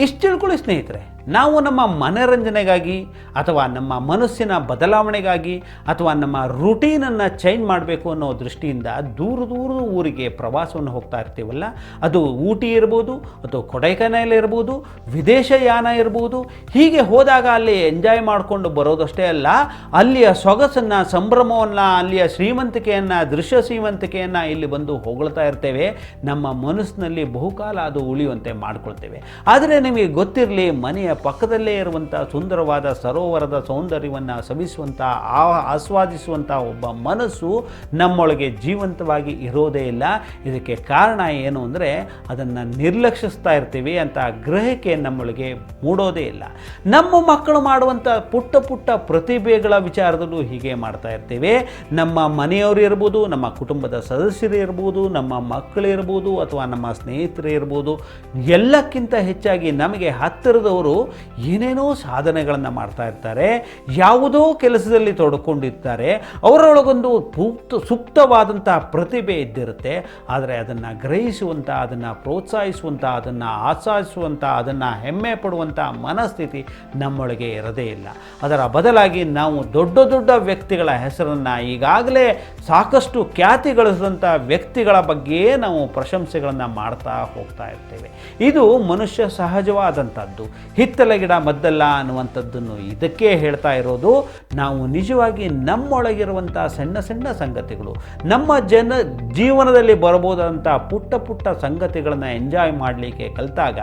ಇಷ್ಟು ತಿಳ್ಕೊಳ್ಳಿ ಸ್ನೇಹಿತರೆ. ನಾವು ನಮ್ಮ ಮನರಂಜನೆಗಾಗಿ ಅಥವಾ ನಮ್ಮ ಮನಸ್ಸಿನ ಬದಲಾವಣೆಗಾಗಿ ಅಥವಾ ನಮ್ಮ ರುಟೀನನ್ನು ಚೇಂಜ್ ಮಾಡಬೇಕು ಅನ್ನೋ ದೃಷ್ಟಿಯಿಂದ ದೂರ ದೂರದ ಊರಿಗೆ ಪ್ರವಾಸವನ್ನು ಹೋಗ್ತಾ ಇರ್ತೀವಲ್ಲ, ಅದು ಊಟಿ ಇರ್ಬೋದು ಅಥವಾ ಕೊಡೈಕನಾಲ್ ಇರ್ಬೋದು, ವಿದೇಶ ಯಾನ ಇರ್ಬೋದು, ಹೀಗೆ ಹೋದಾಗ ಅಲ್ಲಿ ಎಂಜಾಯ್ ಮಾಡಿಕೊಂಡು ಬರೋದಷ್ಟೇ ಅಲ್ಲ, ಅಲ್ಲಿಯ ಸೊಗಸನ್ನು, ಸಂಭ್ರಮವನ್ನು, ಅಲ್ಲಿಯ ಶ್ರೀಮಂತಿಕೆಯನ್ನು, ದೃಶ್ಯ ಶ್ರೀಮಂತಿಕೆಯನ್ನು ಇಲ್ಲಿ ಬಂದು ಹೊಗಳ್ತಾ ಇರ್ತೇವೆ. ನಮ್ಮ ಮನಸ್ಸಿನಲ್ಲಿ ಬಹುಕಾಲ ಅದು ಉಳಿಯುವಂತೆ ಮಾಡಿಕೊಳ್ತೇವೆ. ಆದರೆ ನಿಮಗೆ ಗೊತ್ತಿರಲಿ, ಮನೆಯ ಪಕ್ಕದಲ್ಲೇ ಇರುವಂಥ ಸುಂದರವಾದ ಸರೋವರದ ಸೌಂದರ್ಯವನ್ನು ಸವಿಸುವಂಥ, ಆ ಆಸ್ವಾದಿಸುವಂಥ ಒಬ್ಬ ಮನಸ್ಸು ನಮ್ಮೊಳಗೆ ಜೀವಂತವಾಗಿ ಇರೋದೇ ಇಲ್ಲ. ಇದಕ್ಕೆ ಕಾರಣ ಏನು ಅಂದರೆ, ಅದನ್ನು ನಿರ್ಲಕ್ಷಿಸ್ತಾ ಇರ್ತೀವಿ ಅಂತ ಗ್ರಹಕ್ಕೆ ನಮ್ಮೊಳಗೆ ಮೂಡೋದೇ ಇಲ್ಲ. ನಮ್ಮ ಮಕ್ಕಳು ಮಾಡುವಂಥ ಪುಟ್ಟ ಪುಟ್ಟ ಪ್ರತಿಭೆಗಳ ವಿಚಾರದಲ್ಲೂ ಹೀಗೆ ಮಾಡ್ತಾ ಇರ್ತೇವೆ. ನಮ್ಮ ಮನೆಯವರು ಇರ್ಬೋದು, ನಮ್ಮ ಕುಟುಂಬದ ಸದಸ್ಯರು ಇರ್ಬೋದು, ನಮ್ಮ ಮಕ್ಕಳಿರ್ಬೋದು ಅಥವಾ ನಮ್ಮ ಸ್ನೇಹಿತರು ಇರ್ಬೋದು, ಎಲ್ಲಕ್ಕಿಂತ ಹೆಚ್ಚಾಗಿ ನಮಗೆ ಹತ್ತಿರದವರು ಏನೇನೋ ಸಾಧನೆಗಳನ್ನು ಮಾಡ್ತಾ ಇರ್ತಾರೆ, ಯಾವುದೋ ಕೆಲಸದಲ್ಲಿ ತೊಡ್ಕೊಂಡಿರ್ತಾರೆ, ಅವರೊಳಗೊಂದು ಸೂಕ್ತ ಸೂಕ್ತವಾದಂಥ ಪ್ರತಿಭೆ ಇದ್ದಿರುತ್ತೆ, ಆದರೆ ಅದನ್ನು ಗ್ರಹಿಸುವಂಥ ಅದನ್ನು ಪ್ರೋತ್ಸಾಹಿಸುವಂಥ ಅದನ್ನು ಆಸಾದಿಸುವಂಥ ಅದನ್ನು ಹೆಮ್ಮೆ ಪಡುವಂಥ ಮನಸ್ಥಿತಿ ನಮ್ಮೊಳಗೆ ಇರದೇ ಇಲ್ಲ. ಅದರ ಬದಲಾಗಿ ನಾವು ದೊಡ್ಡ ದೊಡ್ಡ ವ್ಯಕ್ತಿಗಳ ಹೆಸರನ್ನು ಈಗಾಗಲೇ ಸಾಕಷ್ಟು ಖ್ಯಾತಿ ಗಳಿಸಿದಂಥ ವ್ಯಕ್ತಿಗಳ ಬಗ್ಗೆ ನಾವು ಪ್ರಶಂಸೆಗಳನ್ನು ಮಾಡ್ತಾ ಹೋಗ್ತಾ ಇರ್ತೇವೆ. ಇದು ಮನುಷ್ಯ ಸಹಜವಾದಂಥದ್ದು ಹಿತ್ತಲ ಗಿಡ ಮದ್ದಲ್ಲ ಅನ್ನುವಂಥದ್ದನ್ನು ಇದಕ್ಕೆ ಹೇಳ್ತಾ ಇರೋದು ನಾವು ನಿಜವಾಗಿ ನಮ್ಮೊಳಗಿರುವಂಥ ಸಣ್ಣ ಸಣ್ಣ ಸಂಗತಿಗಳು. ನಮ್ಮ ಜನ ಜೀವನದಲ್ಲಿ ಬರಬಹುದಂಥ ಪುಟ್ಟ ಪುಟ್ಟ ಸಂಗತಿಗಳನ್ನು ಎಂಜಾಯ್ ಮಾಡಲಿಕ್ಕೆ ಕಲಿತಾಗ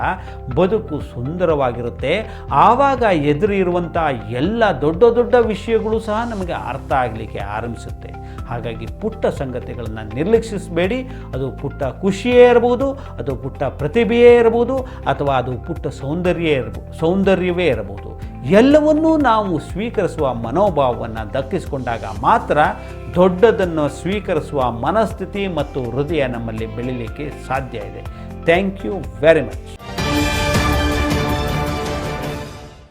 ಬದುಕು ಸುಂದರವಾಗಿರುತ್ತೆ. ಆವಾಗ ಎದುರಿರುವಂಥ ಎಲ್ಲ ದೊಡ್ಡ ದೊಡ್ಡ ವಿಷಯಗಳು ಸಹ ನಮಗೆ ಅರ್ಥ ಆಗಲಿಕ್ಕೆ ಆರಂಭಿಸುತ್ತೆ. ಹಾಗಾಗಿ ಪುಟ್ಟ ಸಂಗತಿಗಳನ್ನು ನಿರ್ಲಕ್ಷಿಸಬೇಡಿ. ಅದು ಪುಟ್ಟ ಖುಷಿಯೇ ಇರಬಹುದು ಅದು ಪುಟ್ಟ ಪ್ರತಿಭೆಯೇ ಇರಬಹುದು ಅಥವಾ ಅದು ಪುಟ್ಟ ಸೌಂದರ್ಯ ಇರಬಹುದು ಸೌಂದರ್ಯವೇ ಇರಬಹುದು ಎಲ್ಲವನ್ನೂ ನಾವು ಸ್ವೀಕರಿಸುವ ಮನೋಭಾವವನ್ನು ದಕ್ಕಿಸಿಕೊಂಡಾಗ ಮಾತ್ರ ದೊಡ್ಡದನ್ನು ಸ್ವೀಕರಿಸುವ ಮನಸ್ಥಿತಿ ಮತ್ತು ಹೃದಯ ನಮ್ಮಲ್ಲಿ ಬೆಳೀಲಿಕ್ಕೆ ಸಾಧ್ಯ ಇದೆ. Thank you very much.